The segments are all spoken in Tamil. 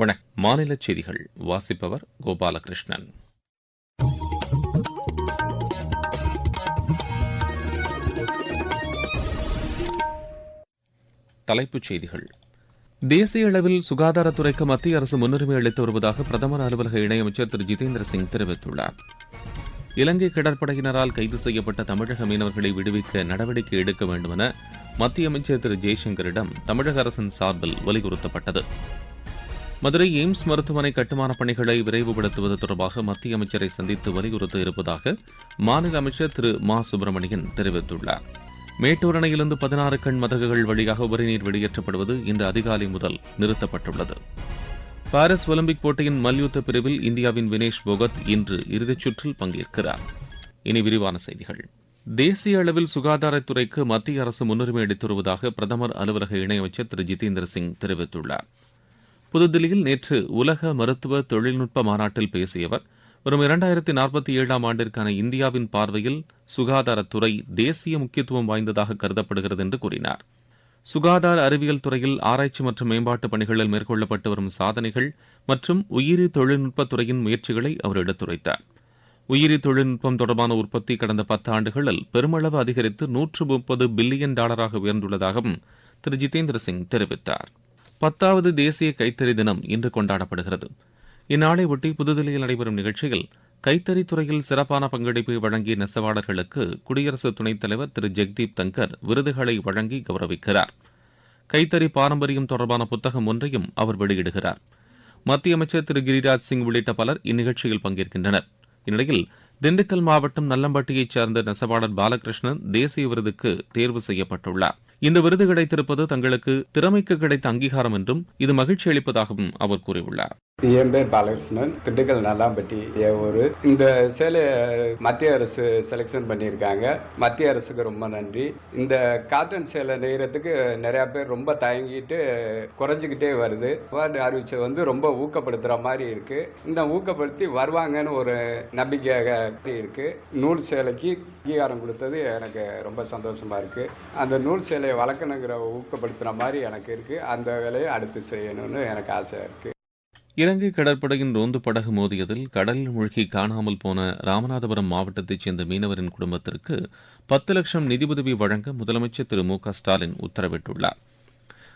வணக்கம். மாநில செய்திகள். வாசிப்பவர் கோபாலகிருஷ்ணன். தலைப்புச் செய்திகள். தேசிய அளவில் சுகாதாரத்துறைக்கு மத்திய அரசு முன்னுரிமை அளித்து வருவதாக பிரதமர் அலுவலக இணையமைச்சர் திரு. ஜிதேந்திர சிங் தெரிவித்துள்ளார். இலங்கை கடற்படையினரால் கைது செய்யப்பட்ட தமிழக மீனவர்களை விடுவிக்க நடவடிக்கை எடுக்க வேண்டுமென மத்திய அமைச்சர் திரு. ஜெய்சங்கரிடம் தமிழக அரசின் சார்பில் வலியுறுத்தப்பட்டது. மதுரை எய்ம்ஸ் மருத்துவமனை கட்டுமானப் பணிகளை விரைவுபடுத்துவது தொடர்பாக மத்திய அமைச்சரை சந்தித்து வலியுறுத்த இருப்பதாக மாநில அமைச்சர் திரு மா சுப்பிரமணியன் தெரிவித்துள்ளார். மேட்டூர் அணையிலிருந்து பதினாறு கண் மதகுகள் வழியாக உபரிநீர் வெளியேற்றப்படுவது இன்று அதிகாலை முதல் நிறுத்தப்பட்டுள்ளது. பாரிஸ் ஒலிம்பிக் போட்டியின் மல்யுத்த பிரிவில் இந்தியாவின் வினேஷ் போகத் இன்று இறுதிச் சுற்றில் பங்கேற்கிறார். இனி விரிவான செய்திகள். தேசிய அளவில் சுகாதாரத்துறைக்கு மத்திய அரசு முன்னுரிமை அளித்து வருவதாக பிரதமர் அலுவலக இணையமைச்சர் திரு ஜிதேந்திர சிங் தெரிவித்துள்ளார். புதுதில்லியில் நேற்று உலக மருத்துவ தொழில்நுட்ப மாநாட்டில் பேசிய அவர் வரும் இரண்டாயிரத்தி நாற்பத்தி ஏழாம் ஆண்டிற்கான இந்தியாவின் பார்வையில் சுகாதாரத்துறை தேசிய முக்கியத்துவம் வாய்ந்ததாக கருதப்படுகிறது என்று கூறினார். சுகாதார அறிவியல் துறையில் ஆராய்ச்சி மற்றும் மேம்பாட்டு பணிகளில் மேற்கொள்ளப்பட்டு வரும் சாதனைகள் மற்றும் உயிரி தொழில்நுட்பத் துறையின் முயற்சிகளை அவர் எடுத்துரைத்தார். உயிரி தொழில்நுட்பம் தொடர்பான உற்பத்தி கடந்த பத்து ஆண்டுகளில் பெருமளவு அதிகரித்து நூற்று முப்பது பில்லியன் டாலராக உயர்ந்துள்ளதாகவும் திரு. ஜிதேந்திர சிங் தெரிவித்தார். பத்தாவது தேசிய கைத்தறி தினம் இன்று கொண்டாடப்படுகிறது. இந்நாளை ஒட்டி புதுதில்லியில் நடைபெறும் நிகழ்ச்சியில் கைத்தறி துறையில் சிறப்பான பங்களிப்பை வழங்கிய நெசவாளர்களுக்கு குடியரசு துணைத் தலைவர் திரு. ஜெக்தீப் தங்கர் விருதுகளை வழங்கி கௌரவிக்கிறார். கைத்தறி பாரம்பரியம் தொடர்பான புத்தகம் ஒன்றையும் அவர் வெளியிடுகிறார். மத்திய அமைச்சர் திரு. கிரிராஜ் சிங் உள்ளிட்ட பலர் இந்நிகழ்ச்சியில் பங்கேற்கின்றனர். இந்நிலையில் திண்டுக்கல் மாவட்டம் நல்லம்பட்டியைச் சேர்ந்த நெசவாளர் பாலகிருஷ்ணன் தேசிய விருதுக்கு தேர்வு செய்யப்பட்டுள்ளார். இந்த விருது கிடைத்திருப்பது தங்களுக்கு திறமைக்கு கிடைத்த அங்கீகாரம் என்றும் இது மகிழ்ச்சி அளிப்பதாகவும் அவர் கூறியுள்ளார். என் பேர் பாலகிருஷ்ணன். திண்டுக்கல் நல்லாம்பட்டி என் ஊர். இந்த சேலையை மத்திய அரசு செலெக்ஷன் பண்ணியிருக்காங்க. மத்திய அரசுக்கு ரொம்ப நன்றி. இந்த காட்டன் சேலை நெய்யறதுக்கு நிறையா பேர் ரொம்ப தயங்கிட்டு குறைஞ்சிக்கிட்டே வருது. அவார்டு அறிவிச்சது வந்து ரொம்ப ஊக்கப்படுத்துகிற மாதிரி இருக்குது இந்த ஊக்கப்படுத்தி வருவாங்கன்னு ஒரு நம்பிக்கையாக இருக்குது நூல் சேலைக்கு அங்கீகாரம் கொடுத்தது எனக்கு ரொம்ப சந்தோஷமாக இருக்குது அந்த நூல் சேலை சேலையை வளர்க்கணுங்கிற ஊக்கப்படுத்துகிற மாதிரி எனக்கு இருக்குது அந்த வேலையை அடுத்து செய்யணும்னு எனக்கு ஆசையாக இருக்கு. இலங்கை கடற்படையின் ரோந்து படகு மோதியதில் கடலில் மூழ்கி காணாமல் போன ராமநாதபுரம் மாவட்டத்தைச் சேர்ந்த மீனவரின் குடும்பத்திற்கு பத்து லட்சம் நிதியுதவி வழங்க முதலமைச்சர் திரு மு க ஸ்டாலின் உத்தரவிட்டுள்ளார்.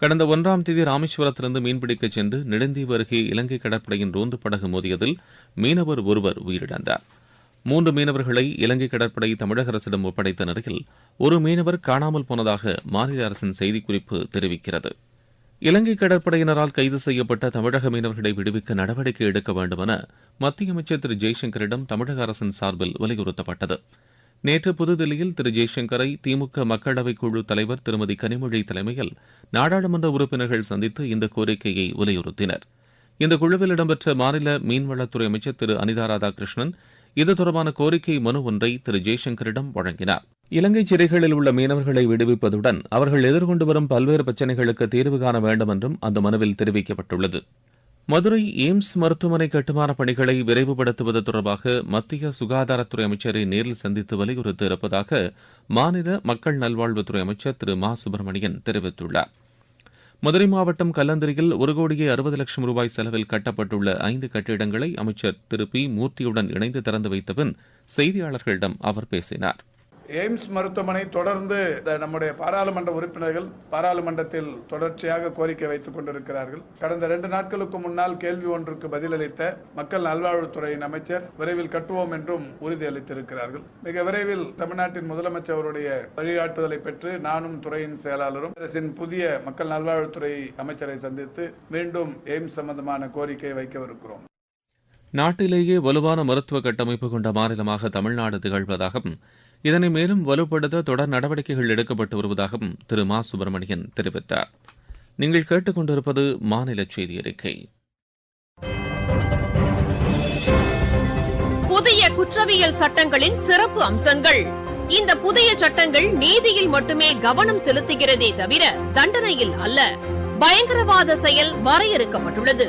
கடந்த ஒன்றாம் தேதி ராமேஸ்வரத்திலிருந்து மீன்பிடிக்கச் சென்று நெடுந்தீவு அருகே இலங்கை கடற்படையின் ரோந்து படகு மோதியதில் மீனவர் ஒருவர் உயிரிழந்தார். மூன்று மீனவர்களை இலங்கை கடற்படை தமிழக அரசிடம் ஒப்படைத்த நிலையில் ஒரு மீனவர் காணாமல் போனதாக மாநில அரசின் செய்திக்குறிப்பு தெரிவிக்கிறது. இலங்கை கடற்படையினரால் கைது செய்யப்பட்ட தமிழக மீனவர்களை விடுவிக்க நடவடிக்கை எடுக்க வேண்டுமென மத்திய அமைச்சர் திரு ஜெய்சங்கரிடம் தமிழக அரசின் சார்பில் வலியுறுத்தப்பட்டது. நேற்று புதுதில்லியில் திரு ஜெய்சங்கரை திமுக மக்களவைக் குழு தலைவர் திருமதி கனிமொழி தலைமையில் நாடாளுமன்ற உறுப்பினர்கள் சந்தித்து இந்த கோரிக்கையை வலியுறுத்தினர். இந்த குழுவில் இடம்பெற்ற மாநில மீன்வளத்துறை அமைச்சர் திரு அனிதா ராதாகிருஷ்ணன் இது தொடர்பான கோரிக்கை மனு ஒன்றை திரு ஜெய்சங்கரிடம் வழங்கினார். இலங்கை சிறைகளில் உள்ள மீனவர்களை விடுவிப்பதுடன் அவர்கள் எதிர்கொண்டு வரும் பல்வேறு பிரச்சினைகளுக்கு தீர்வு காண வேண்டும் என்றும் அந்த மனுவில் தெரிவிக்கப்பட்டுள்ளது. மதுரை எய்ம்ஸ் மருத்துவமனை கட்டுமான பணிகளை விரைவுபடுத்துவது தொடர்பாக மத்திய சுகாதாரத்துறை அமைச்சரை நேரில் சந்தித்து வலியுறுத்த இருப்பதாக மாநில மக்கள் நல்வாழ்வுத்துறை அமைச்சர் திரு மா சுப்பிரமணியன் தெரிவித்துள்ளார். மதுரை மாவட்டம் கல்லந்திரியில் ஒரு கோடியே அறுபது லட்சம் ரூபாய் செலவில் கட்டப்பட்டுள்ள ஐந்து கட்டிடங்களை அமைச்சர் திரு. பி. மூர்த்தியுடன் இணைந்து திறந்து வைத்த பின் செய்தியாளர்களிடம் அவர் பேசினார். எய்ம்ஸ் மருத்துவமனை தொடர்ந்து நம்முடைய பாராளுமன்ற உறுப்பினர்கள் பாராளுமன்றத்தில் தொடர்ச்சியாக கோரிக்கை வைத்துக் கொண்டிருக்கிறார்கள். கடந்த ரெண்டு நாட்களுக்கு முன்னால் கேள்வி ஒன்றுக்கு பதிலளித்த மக்கள் நல்வாழ்வுத்துறையின் அமைச்சர் விரைவில் கட்டுவோம் என்றும் உறுதியளித்திருக்கிறார்கள். மிக விரைவில் தமிழ்நாட்டின் முதலமைச்சர் அவருடைய வழிகாட்டுதலை பெற்று நானும் துறையின் செயலாளரும் அரசின் புதிய மக்கள் நல்வாழ்வுத்துறை அமைச்சரை சந்தித்து மீண்டும் எய்ம்ஸ் சம்பந்தமான கோரிக்கை வைக்கவிருக்கிறோம். நாட்டிலேயே வலுவான மருத்துவ கட்டமைப்பு கொண்ட மாநிலமாக தமிழ்நாடு திகழ்வதாகவும் இதனை மேலும் வலுப்படுத்த தொடர் நடவடிக்கைகள் எடுக்கப்பட்டு வருவதாகவும் திரு மா சுப்பிரமணியன் தெரிவித்தார். நீங்கள் கேட்டுக்கொண்டிருப்பது மாநில செய்தி அறிக்கை. புதிய குற்றவியல் சட்டங்களின் சிறப்பு அம்சங்கள். இந்த புதிய சட்டங்கள் நீதியில் மட்டுமே கவனம் செலுத்துகிறதே தவிர தண்டனையில் அல்ல. பயங்கரவாத செயல் வரையறுக்கப்பட்டுள்ளது.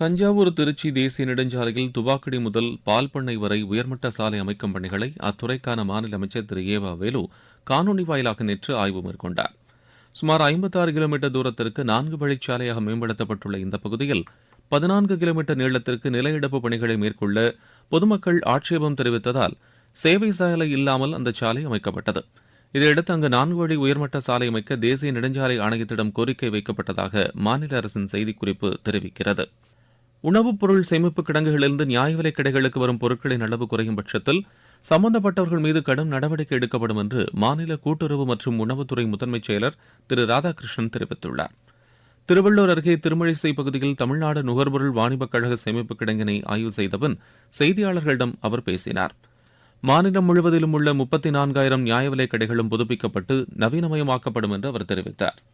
தஞ்சாவூர் திருச்சி தேசிய நெடுஞ்சாலையில் துவாக்குடி முதல் பால் பண்ணை வரை உயர்மட்ட சாலை அமைக்கும் பணிகளை அத்துறைக்கான மாநில அமைச்சர் திரு. ஏவா வேலு காணொலி வாயிலாக நேற்று ஆய்வு மேற்கொண்டார். சுமார் ஐம்பத்தாறு கிலோமீட்டர் தூரத்திற்கு நான்கு வழிச்சாலையாக மேம்படுத்தப்பட்டுள்ள இந்த பகுதியில் பதினான்கு கிலோமீட்டர் நீளத்திற்கு நிலையிடப்பு பணிகளை மேற்கொள்ள பொதுமக்கள் ஆட்சேபம் தெரிவித்ததால் சேவை சாலை இல்லாமல் அந்த சாலை அமைக்கப்பட்டது. இதையடுத்து அங்கு நான்கு வழி உயர்மட்ட சாலை அமைக்க தேசிய நெடுஞ்சாலை ஆணையத்திடம் கோரிக்கை வைக்கப்பட்டதாக மாநில அரசின் செய்திக்குறிப்பு தெரிவிக்கிறது. உணவுப் பொருள் சேமிப்பு கிடங்குகளிலிருந்து நியாய விலைக் கடைகளுக்கு வரும் பொருட்களின் அளவு குறையும் பட்சத்தில் சம்பந்தப்பட்டவர்கள் மீது கடும் நடவடிக்கை எடுக்கப்படும் என்று மாநில கூட்டுறவு மற்றும் உணவுத்துறை முதன்மைச் செயலர் திரு ராதாகிருஷ்ணன் தெரிவித்துள்ளார். திருவள்ளூர் அருகே திருமழிசை பகுதியில் தமிழ்நாடு நுகர்பொருள் வாணிபக் கழக சேமிப்பு கிடங்கினை ஆய்வு செய்தபின் செய்தியாளர்களிடம் அவர் பேசினார். மாநிலம் முழுவதிலும் உள்ள முப்பத்தி நான்காயிரம் நியாய விலைக் கடைகளும் புதுப்பிக்கப்பட்டு நவீனமயமாக்கப்படும் என்று அவர் தெரிவித்தார்.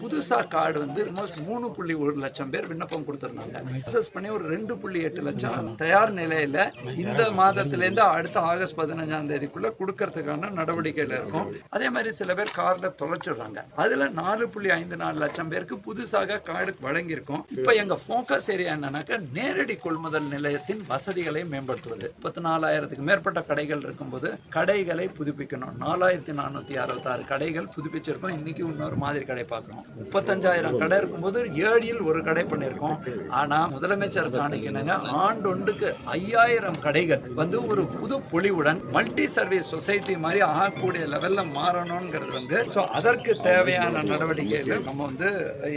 புதுசா கார்டு வந்து ஆல்மோஸ்ட் மூணு புள்ளி ஒரு லட்சம் பேர் விண்ணப்பம் கொடுத்திருந்தாங்க. அக்சஸ் பண்ணி ஒரு ரெண்டு புள்ளி எட்டு லட்சம் தயார் நிலையில இந்த மாதத்திலேருந்து அடுத்த ஆகஸ்ட் பதினஞ்சாம் தேதிக்குள்ள கொடுக்கறதுக்கான நடவடிக்கையில இருக்கும். அதே மாதிரி சில பேர் கார்டை தொலைச்சிடுறாங்க. அதுல நாலு புள்ளி ஐந்து நாலு லட்சம் பேருக்கு புதுசாக கார்டு வழங்கியிருக்கோம். இப்ப எங்க ஃபோக்கஸ் ஏரியா என்னன்னாக்கா நேரடி கொள்முதல் நிலையத்தின் வசதிகளை மேம்படுத்துவது. முப்பத்தி நாலாயிரத்துக்கு மேற்பட்ட கடைகள் இருக்கும்போது கடைகளை புதுப்பிக்கணும். நாலாயிரத்தி நானூத்தி அறுபத்தாறு கடைகள் புதுப்பிச்சிருக்கோம். இன்னைக்கு இன்னொரு மாதிரி கடை பார்க்கணும் முப்பத்தஞ்சாயிரம் கடை இருக்கும்போது ஏழில் ஒரு கடை பண்ணியிருக்கோம். ஆனால் முதலமைச்சர் காணிக்கணுங்க ஆண்டொண்டுக்கு ஐயாயிரம் கடைகள் வந்து ஒரு புது பொலிவுடன் மல்டி சர்வீஸ் சொசைட்டி மாதிரி ஆகக்கூடிய லெவலில் மாறணுங்கிறது வந்து ஸோ அதற்கு தேவையான நடவடிக்கைகள் நம்ம வந்து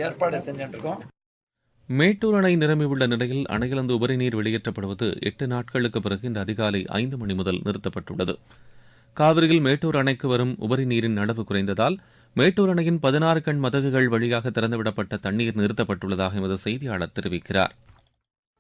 ஏற்பாடு செஞ்சுட்டு மேட்டூர் அணை நிரம்பியுள்ள நிலையில் அணையிலிருந்து உபரிநீர் வெளியேற்றப்படுவது எட்டு நாட்களுக்கு பிறகு இன்று அதிகாலை ஐந்து மணி முதல் நிறுத்தப்பட்டுள்ளது. காவிரியில் மேட்டூர் அணைக்கு வரும் உபரி நீரின் அளவு குறைந்ததால் மேட்டூர் அணையின் பதினாறு கண் மதகுகள் வழியாக திறந்துவிடப்பட்ட தண்ணீர் நிறுத்தப்பட்டுள்ளதாக எமது செய்தியாளர் தெரிவிக்கிறார்.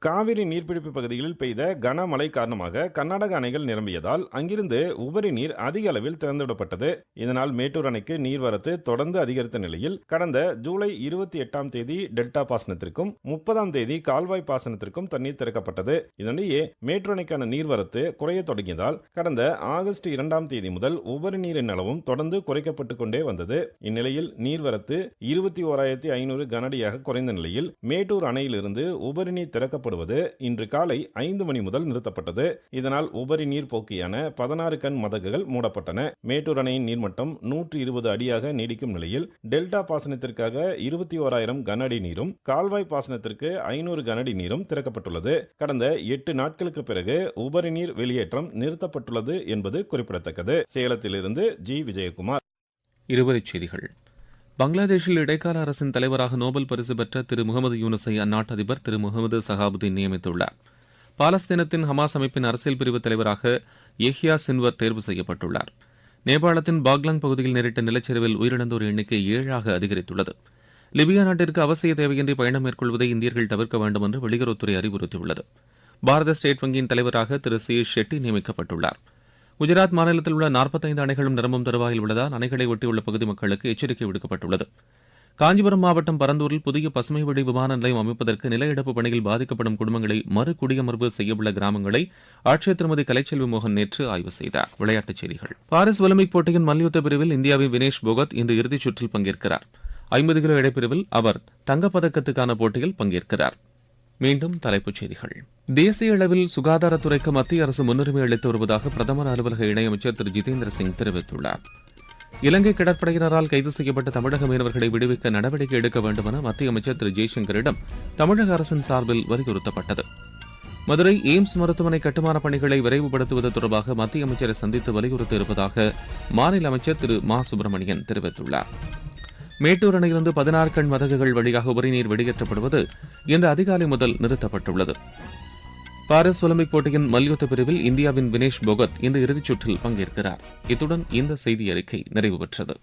காவிரி நீர்பிடிப்பு பகுதிகளில் பெய்த கனமழை காரணமாக கர்நாடக அணைகள் நிரம்பியதால் அங்கிருந்து உபரி நீர் அதிக அளவில் திறந்துவிடப்பட்டது. இதனால் மேட்டூர் அணைக்கு நீர்வரத்து தொடர்ந்து அதிகரித்த நிலையில் கடந்த ஜூலை இருபத்தி எட்டாம் தேதி டெல்டா பாசனத்திற்கும் முப்பதாம் தேதி கால்வாய் பாசனத்திற்கும் தண்ணீர் திறக்கப்பட்டது. இதனிடையே மேட்டூர் அணைக்கான நீர்வரத்து குறைய தொடங்கியதால் கடந்த ஆகஸ்ட் இரண்டாம் தேதி முதல் உபரி நீரின் அளவும் தொடர்ந்து குறைக்கப்பட்டுக் கொண்டே வந்தது. இந்நிலையில் நீர்வரத்து இருபத்தி ஓராயிரத்தி ஐநூறு கனடியாக குறைந்த நிலையில் மேட்டூர் அணையிலிருந்து உபரி நீர் திறக்கப்பட்டு செயல்படுவது இன்று காலை ஐந்து மணி முதல் நிறுத்தப்பட்டது. இதனால் உபரி நீர் போக்கியான பதினாறு கண் மதகுகள் மூடப்பட்டன. மேட்டூர் அணையின் நீர்மட்டம் நூற்றி இருபது அடியாக நீடிக்கும் நிலையில் டெல்டா பாசனத்திற்காக இருபத்தி ஓராயிரம் கன அடி நீரும் கால்வாய் பாசனத்திற்கு ஐநூறு கனஅடி நீரும் திறக்கப்பட்டுள்ளது. கடந்த எட்டு நாட்களுக்கு பிறகு உபரி நீர் வெளியேற்றம் நிறுத்தப்பட்டுள்ளது என்பது குறிப்பிடத்தக்கது. சேலத்திலிருந்து ஜி. விஜயகுமார். இருவரிச் செய்திகள். பங்களாதேஷில் இடைக்கால அரசின் தலைவராக நோபல் பரிசு பெற்ற திரு முகமது யூனுஸை அந்நாட்டு அதிபர் திரு முகமது சஹாபுதீன் நியமித்துள்ளார். பாலஸ்தீனத்தின் ஹமாஸ் அமைப்பின் அரசியல் பிரிவு தலைவராக எஹ்யா சின்வர் தேர்வு செய்யப்பட்டுள்ளார். நேபாளத்தின் பாக்லாங் பகுதியில் நேரிட்ட நிலச்சரிவில் உயிரிழந்தோர் எண்ணிக்கை ஏழாக அதிகரித்துள்ளது. லிபியா நாட்டிற்கு அவசிய தேவையின்றி பயணம் மேற்கொள்வதை இந்தியர்கள் தவிர்க்க வேண்டும் என்று வெளியுறவுத்துறை அறிவுறுத்தியுள்ளது. பாரத ஸ்டேட் வங்கியின் தலைவராக திரு சி ஷெட்டி நியமிக்கப்பட்டுள்ளார். குஜராத் மாநிலத்தில் உள்ள நாற்பத்தைந்து அணைகளும் நிரம்பும் தருவாயில் உள்ளதால் அணைகளை ஒட்டியுள்ள பகுதி மக்களுக்கு எச்சரிக்கை விடுக்கப்பட்டுள்ளது. காஞ்சிபுரம் மாவட்டம் பரந்தூரில் புதிய பசுமை வழி விமான நிலையம் அமைப்பதற்கு நில இழப்பு பணியில் பாதிக்கப்படும் குடும்பங்களை மறு குடியமர்வு செய்யவுள்ள கிராமங்களை ஆட்சியர் திருமதி கலைச்செல்வி மோகன் நேற்று ஆய்வு செய்தார். விளையாட்டுச் செய்திகள். பாரிஸ் ஒலிம்பிக் போட்டியின் மல்யுத்த பிரிவில் இந்தியாவின் வினேஷ் போகத் இந்த இறுதிச் சுற்றில் பங்கேற்கிறார். ஐம்பது கிலோ இடைப்பிரிவில் அவர் தங்கப்பதக்கத்துக்கான போட்டியில் பங்கேற்கிறார். மீண்டும் தலைப்புச் செய்திகள். தேசிய அளவில் சுகாதாரத்துறைக்கு மத்திய அரசு முன்னுரிமை அளித்து வருவதாக பிரதமர் அலுவலக இணையமைச்சர் திரு. ஜிதேந்திர சிங் தெரிவித்துள்ளார். இலங்கை கடற்படையினரால் கைது செய்யப்பட்ட தமிழக மீனவர்களை விடுவிக்க நடவடிக்கை எடுக்க வேண்டும் என மத்திய அமைச்சர் திரு. ஜெய்சங்கரிடம் தமிழக அரசின் சார்பில் வலியுறுத்தப்பட்டது. மதுரை எய்ம்ஸ் மருத்துவமனை கட்டுமான பணிகளை விரைவுபடுத்துவது தொடர்பாக மத்திய அமைச்சரை சந்தித்து வலியுறுத்தி இருப்பதாக மாநில அமைச்சர் திரு. மா. சுப்பிரமணியன் தெரிவித்துள்ளார். மேட்டூர் அணையிலிருந்து பதினாறு கண் மதகுகள் வழியாக உபரிநீர் வெளியேற்றப்படுவது இன்று அதிகாலை முதல் நிறுத்தப்பட்டுள்ளது. பாரிஸ் ஒலிம்பிக் போட்டியின் மல்யுத்த பிரிவில் இந்தியாவின் வினேஷ் போகத் இந்த இறுதிச் சுற்றில் பங்கேற்கிறார். இத்துடன் இந்த செய்தி அறிக்கை நிறைவு பெற்றது.